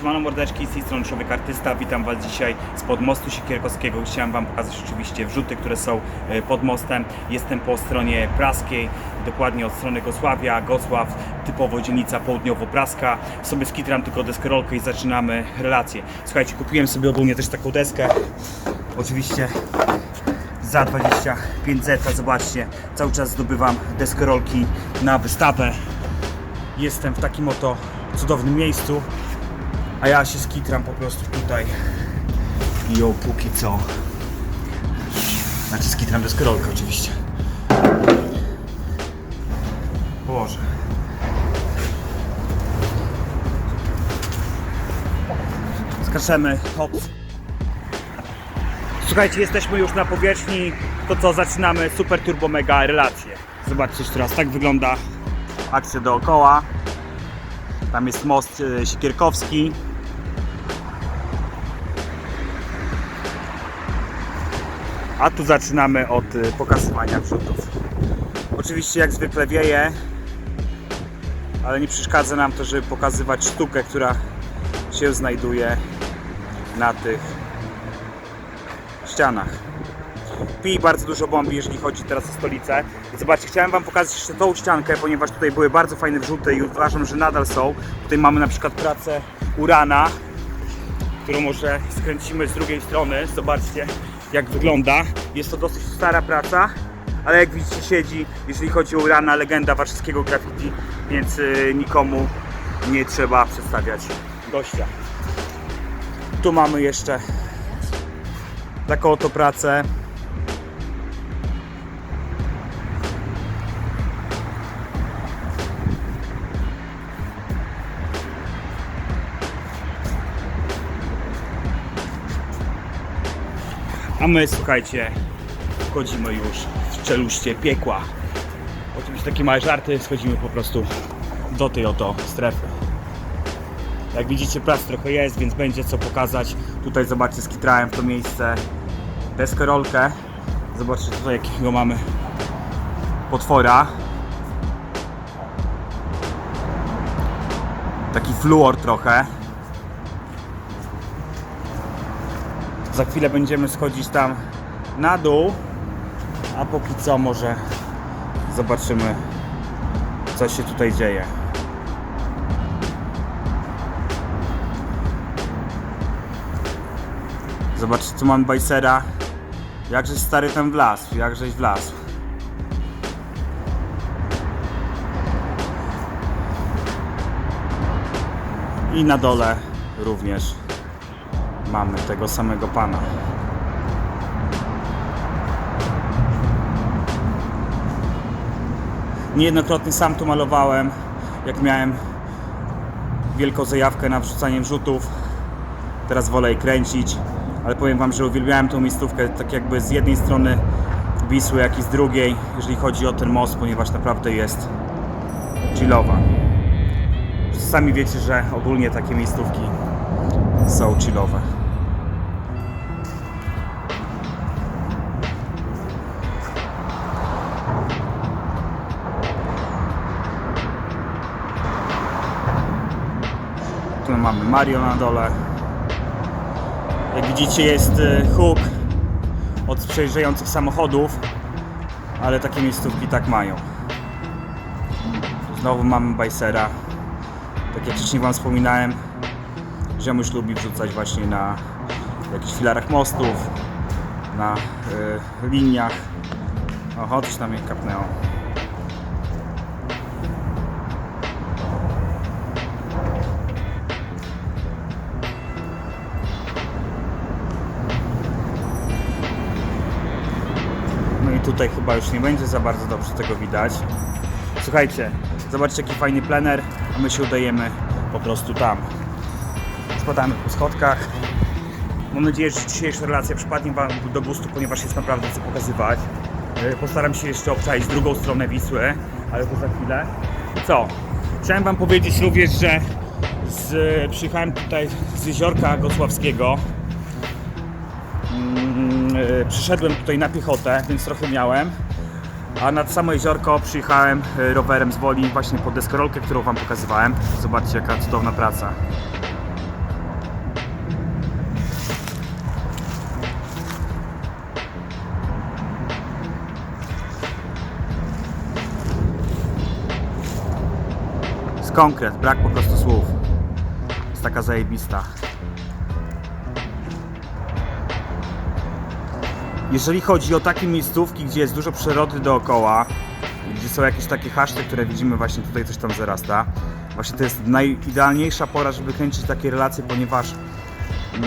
Siemano mordeczki, z tej strony Człowiek Artysta. Witam Was dzisiaj spod mostu Siekierkowskiego. Chciałem Wam pokazać oczywiście wrzuty, które są e, pod mostem. Jestem po stronie praskiej, dokładnie od strony Gosławia, Gosław, typowo dzielnica południowo-praska. Sobie skitram tylko deskorolkę i zaczynamy relację. Słuchajcie, kupiłem sobie ogólnie też taką deskę. Oczywiście za 25 zeta, zobaczcie, cały czas zdobywam deskorolki na wystawę. Jestem w takim oto cudownym miejscu, a ja się skitram po prostu tutaj i ją póki co. Znaczy skitram deskorolkę oczywiście. Boże. Skaczemy, hop. Słuchajcie, jesteśmy już na powierzchni. To co, zaczynamy super turbo mega relacje. Zobaczcie jeszcze raz, tak wygląda akcja dookoła. Tam jest most e, A tu zaczynamy od e, pokazywania wrzutów. Oczywiście jak zwykle wieje, ale nie przeszkadza nam to, żeby pokazywać sztukę, która się znajduje na tych ścianach. Pi bardzo dużo bombi, jeżeli chodzi teraz o stolicę. I zobaczcie, chciałem Wam pokazać jeszcze tą ściankę, ponieważ tutaj były bardzo fajne wrzuty i uważam, że nadal są. Tutaj mamy na przykład pracę Urana, którą może skręcimy z drugiej strony. Zobaczcie, jak wygląda. Jest to dosyć stara praca, ale jak widzicie siedzi, jeżeli chodzi o Urana, legenda warszawskiego graffiti, więc y, nikomu nie trzeba przedstawiać gościa. Tu mamy jeszcze taką oto pracę. A my, słuchajcie, wchodzimy już w czeluście piekła. Oczywiście takie małe żarty, schodzimy po prostu do tej oto strefy. Jak widzicie, prac trochę jest, więc będzie co pokazać. Tutaj zobaczcie, skitrałem w to miejsce deskorolkę. Zobaczcie tutaj, jakiego mamy potwora. Taki fluor trochę. Za chwilę będziemy schodzić tam na dół, a póki co może zobaczymy, co się tutaj dzieje. Zobaczcie, tu mam bajsera. Jakżeś stary tam wlazł, jakżeś wlazł. I na dole również mamy tego samego pana. Niejednokrotnie sam tu malowałem, jak miałem wielką zajawkę na wrzucanie wrzutów. Teraz wolę je kręcić, ale powiem Wam, że uwielbiałem tą miejscówkę tak jakby z jednej strony Wisły, jak i z drugiej, jeżeli chodzi o ten most, ponieważ naprawdę jest chillowa. Sami wiecie, że ogólnie takie miejscówki są chillowe. Mamy Mario na dole. Jak widzicie jest y, huk od przejeżdżających samochodów, ale takie miejscówki tak mają. Znowu mamy bajsera. Tak jak wcześniej Wam wspominałem, ziomuś lubi wrzucać właśnie na jakichś filarach mostów, na y, liniach. Oho, coś tam mnie kapnęło. Tutaj chyba już nie będzie za bardzo dobrze tego widać. Słuchajcie, zobaczcie jaki fajny plener, a my się udajemy po prostu tam. Spadamy po schodkach. Mam nadzieję, że dzisiejsza relacja przypadnie Wam do gustu, ponieważ jest naprawdę co pokazywać. Yy, Postaram się jeszcze obczaić drugą stronę Wisły, ale to za chwilę. Co? Chciałem Wam powiedzieć również, że z, przyjechałem tutaj z jeziorka Gosławskiego. Mm, Y, przyszedłem tutaj na piechotę, więc trochę miałem. A nad samo jeziorko przyjechałem y, rowerem z Woli właśnie pod deskorolkę, którą Wam pokazywałem. Zobaczcie jaka cudowna praca. Jest konkret, brak po prostu słów. Jest taka zajebista. Jeżeli chodzi o takie miejscówki, gdzie jest dużo przyrody dookoła, gdzie są jakieś takie haszty, które widzimy właśnie tutaj coś tam zarasta, właśnie to jest najidealniejsza pora, żeby kręcić takie relacje, ponieważ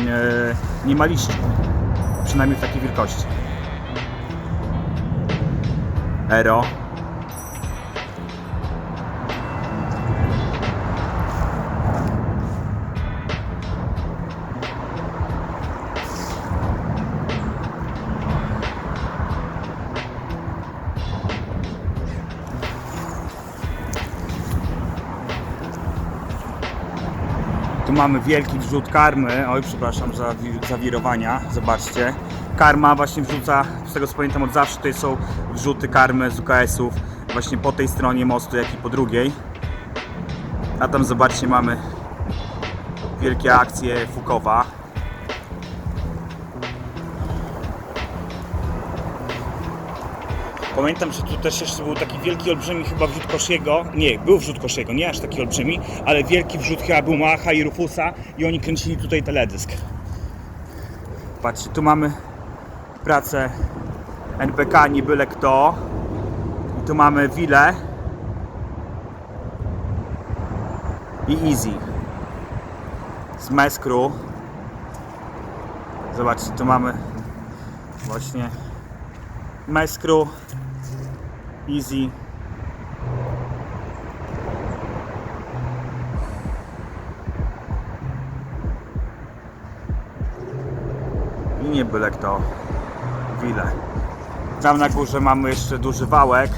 e, nie ma liści, przynajmniej w takiej wielkości. Ero. Tu mamy wielki wrzut karmy. Oj, przepraszam za wi- zawirowania. Zobaczcie. Karma właśnie wrzuca, z tego co pamiętam od zawsze, tutaj są wrzuty karmy z UKS-ów właśnie po tej stronie mostu, jak i po drugiej. A tam zobaczcie, mamy wielkie akcje Fukowa. Pamiętam, że tu też jeszcze był taki wielki, olbrzymi chyba wrzut Kosziego. Nie, był wrzut Kosziego, nie aż taki olbrzymi, ale wielki wrzut chyba był Macha i Rufusa i oni kręcili tutaj teledysk. Patrzcie, tu mamy pracę NPK, nie byle kto. I tu mamy Wile i Easy z Meskru. Zobaczcie, tu mamy właśnie Meskru, Easy. I nie byle kto. Wile. Tam na górze mamy jeszcze duży wałek.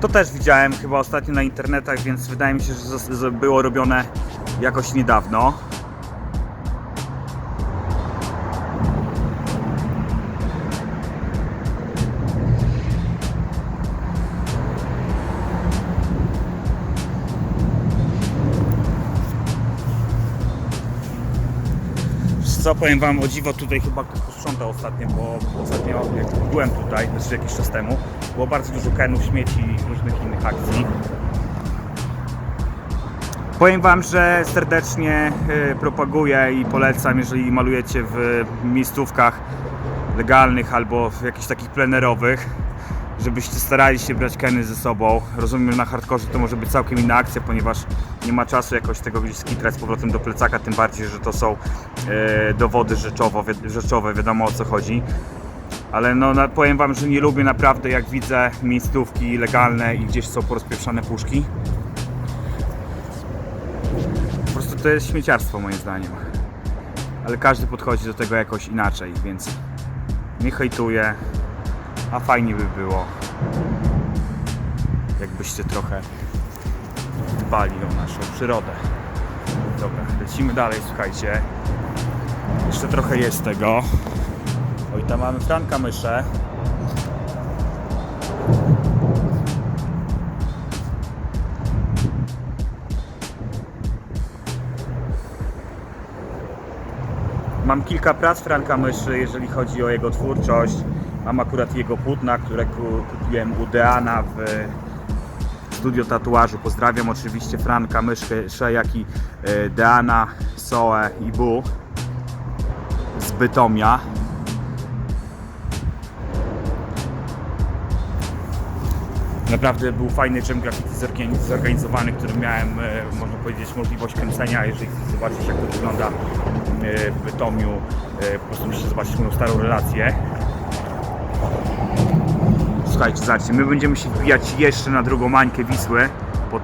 To też widziałem chyba ostatnio na internetach, więc wydaje mi się, że było robione jakoś niedawno. Co powiem wam o dziwo tutaj chyba ktoś posprzątał ostatnio, bo ostatnio jak byłem tutaj, znaczy jakiś czas temu, było bardzo dużo kenów, śmieci i różnych innych akcji. Powiem wam, że serdecznie y, propaguję i polecam, jeżeli malujecie w miejscówkach legalnych albo w jakichś takich plenerowych, żebyście starali się brać keny ze sobą. Rozumiem, że na hardkorze to może być całkiem inna akcja, ponieważ nie ma czasu jakoś tego gdzieś skitrać z powrotem do plecaka, tym bardziej, że to są e, dowody rzeczowe, wiadomo o co chodzi. Ale no, na, powiem Wam, że nie lubię naprawdę, jak widzę miejscówki legalne i gdzieś są porozpieprzane puszki. Po prostu to jest śmieciarstwo moim zdaniem. Ale każdy podchodzi do tego jakoś inaczej, więc nie hejtuję, a fajnie by było, jakbyście trochę dbali o naszą przyrodę. Dobra, lecimy dalej, słuchajcie. Jeszcze trochę jest tego. Oj, tam mamy Franka Myszę. Mam kilka prac Franka Myszy, jeżeli chodzi o jego twórczość. Mam akurat jego płótna, które ku- kupiłem u Deana w studio tatuażu. Pozdrawiam oczywiście Franka Myszę, jak i e, Deana, Soe i Bu z Bytomia. Naprawdę był fajny jam graffiti zorgan- zorganizowany, który miałem, e, można powiedzieć, możliwość kręcenia. Jeżeli chcecie zobaczyć, jak to wygląda e, w Bytomiu, e, po prostu musicie zobaczyć moją starą relację. Słuchajcie, zobaczcie, my będziemy się wbijać jeszcze na drugą mańkę Wisły. Po,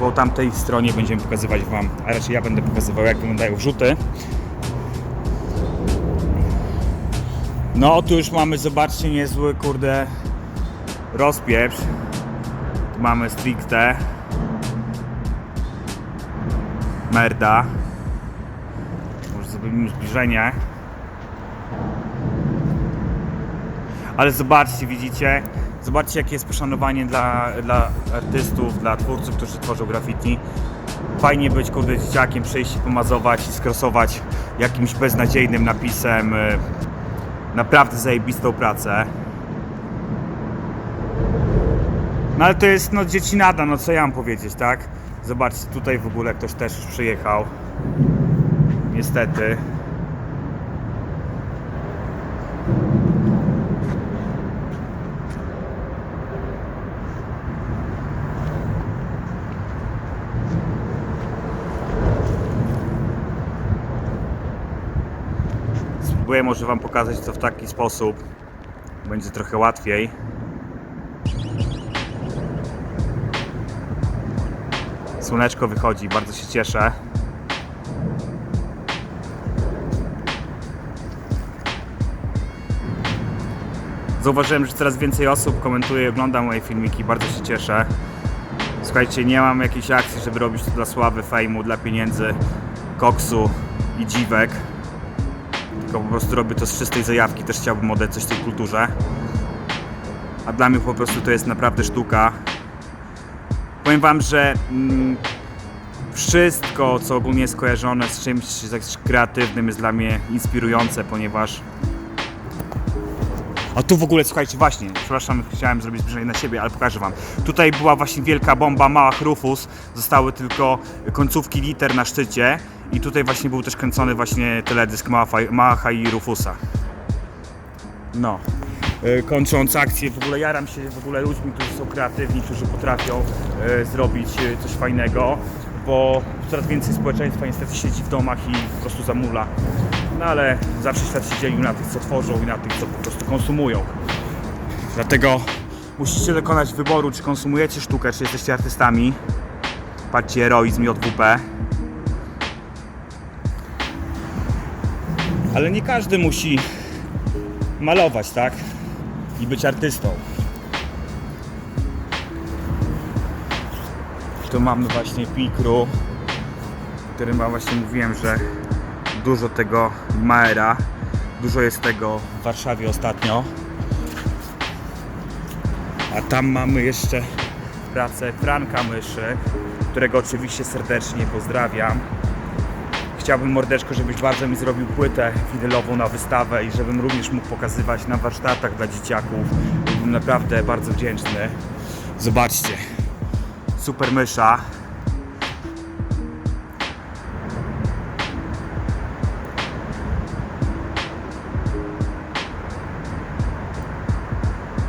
po tamtej stronie będziemy pokazywać Wam, a raczej ja będę pokazywał, jak wyglądają wrzuty. No, tu już mamy, zobaczcie, niezły, kurde, rozpieprz. Tu mamy stricte. Merda. Może zrobimy zbliżenie. Ale zobaczcie, widzicie? Zobaczcie, jakie jest poszanowanie dla, dla artystów, dla twórców, którzy tworzą graffiti. Fajnie być kurde dzieciakiem, przyjść i pomazować i skrosować jakimś beznadziejnym napisem y, naprawdę zajebistą pracę. No ale to jest no dziecinada, no co ja mam powiedzieć, tak? Zobaczcie, tutaj w ogóle ktoś też przyjechał. Niestety. Spróbuję może Wam pokazać to w taki sposób. Będzie trochę łatwiej. Słoneczko wychodzi, bardzo się cieszę. Zauważyłem, że coraz więcej osób komentuje i ogląda moje filmiki, bardzo się cieszę. Słuchajcie, nie mam jakiejś akcji, żeby robić to dla sławy, fejmu, dla pieniędzy, koksu i dziwek. Tylko po prostu robię to z czystej zajawki, też chciałbym oddać coś tej kulturze. A dla mnie po prostu to jest naprawdę sztuka. Powiem Wam, że mm, wszystko, co ogólnie jest kojarzone z czymś kreatywnym jest dla mnie inspirujące, ponieważ a tu w ogóle, słuchajcie, właśnie, przepraszam, chciałem zrobić zbliżenie na siebie, ale pokażę Wam. Tutaj była właśnie wielka bomba Małach Rufus, zostały tylko końcówki liter na szczycie i tutaj właśnie był też kręcony właśnie teledysk Macha i Rufusa. No. E, Kończąc akcję, w ogóle jaram się w ogóle ludźmi, którzy są kreatywni, którzy potrafią e, zrobić e, coś fajnego, bo coraz więcej społeczeństwa niestety siedzi w domach i po prostu zamula. No ale zawsze świat się dzielił na tych, co tworzą i na tych, co po prostu konsumują. Dlatego musicie dokonać wyboru, czy konsumujecie sztukę, czy jesteście artystami. Patrzcie, heroizm JWP. Ale nie każdy musi malować, tak? I być artystą. Tu mamy właśnie Pikru, którym wam właśnie mówiłem, że dużo tego Maera, dużo jest tego w Warszawie ostatnio. A tam mamy jeszcze pracę Franka Myszy, którego oczywiście serdecznie pozdrawiam. Chciałbym mordeczko, żebyś bardzo mi zrobił płytę widylową na wystawę i żebym również mógł pokazywać na warsztatach dla dzieciaków. Byłbym naprawdę bardzo wdzięczny. Zobaczcie, super mysza.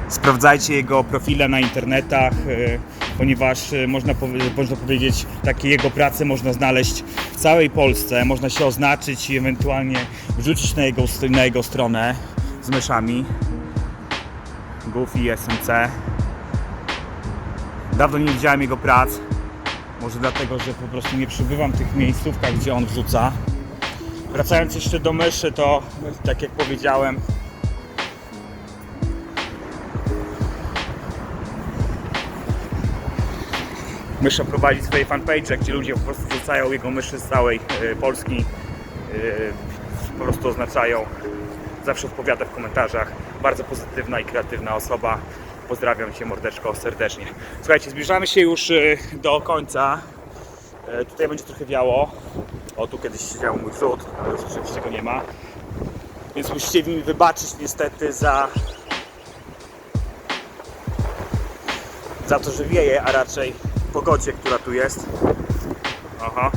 Sprawdzajcie jego profile na internetach, e, ponieważ e, można, można powiedzieć, takie jego prace można znaleźć w całej Polsce. Można się oznaczyć i ewentualnie wrzucić na jego, na jego stronę z myszami. Goofy SMC. Dawno nie widziałem jego prac. Może dlatego, że po prostu nie przybywam w tych miejscówkach, gdzie on wrzuca. Wracając jeszcze do myszy, to tak jak powiedziałem, Mysza prowadzi swoje fanpage, gdzie ludzie po prostu wrzucają jego myszy z całej e, Polski. E, po prostu oznaczają. Zawsze odpowiada w komentarzach. Bardzo pozytywna i kreatywna osoba. Pozdrawiam Cię mordeczko serdecznie. Słuchajcie, zbliżamy się już e, do końca. Tutaj będzie trochę wiało. O, tu kiedyś siedział mój wrzód, ale już oczywiście go nie ma. Więc musicie mi wybaczyć niestety za za to, że wieje, a raczej pogodzie, która tu jest. Aha.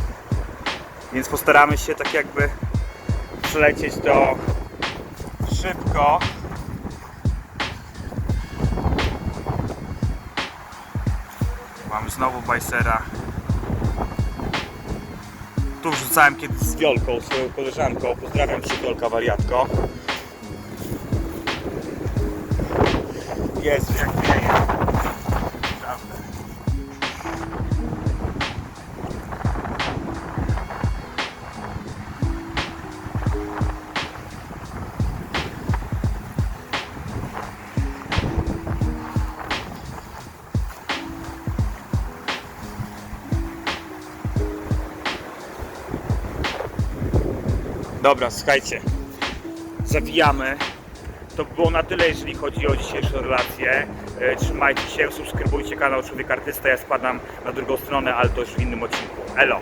Więc postaramy się tak jakby przelecieć to szybko. Mamy znowu bajsera. Tu wrzucałem kiedyś z Wiolką, swoją koleżanką. Pozdrawiam Cię Wiolka wariatko. Jezu, jak wieje. Dobra, słuchajcie. Zawijamy. To było na tyle, jeżeli chodzi o dzisiejszą relację. E, Trzymajcie się, subskrybujcie kanał Człowiek Artysta. Ja spadam na drugą stronę, ale to już w innym odcinku. Elo.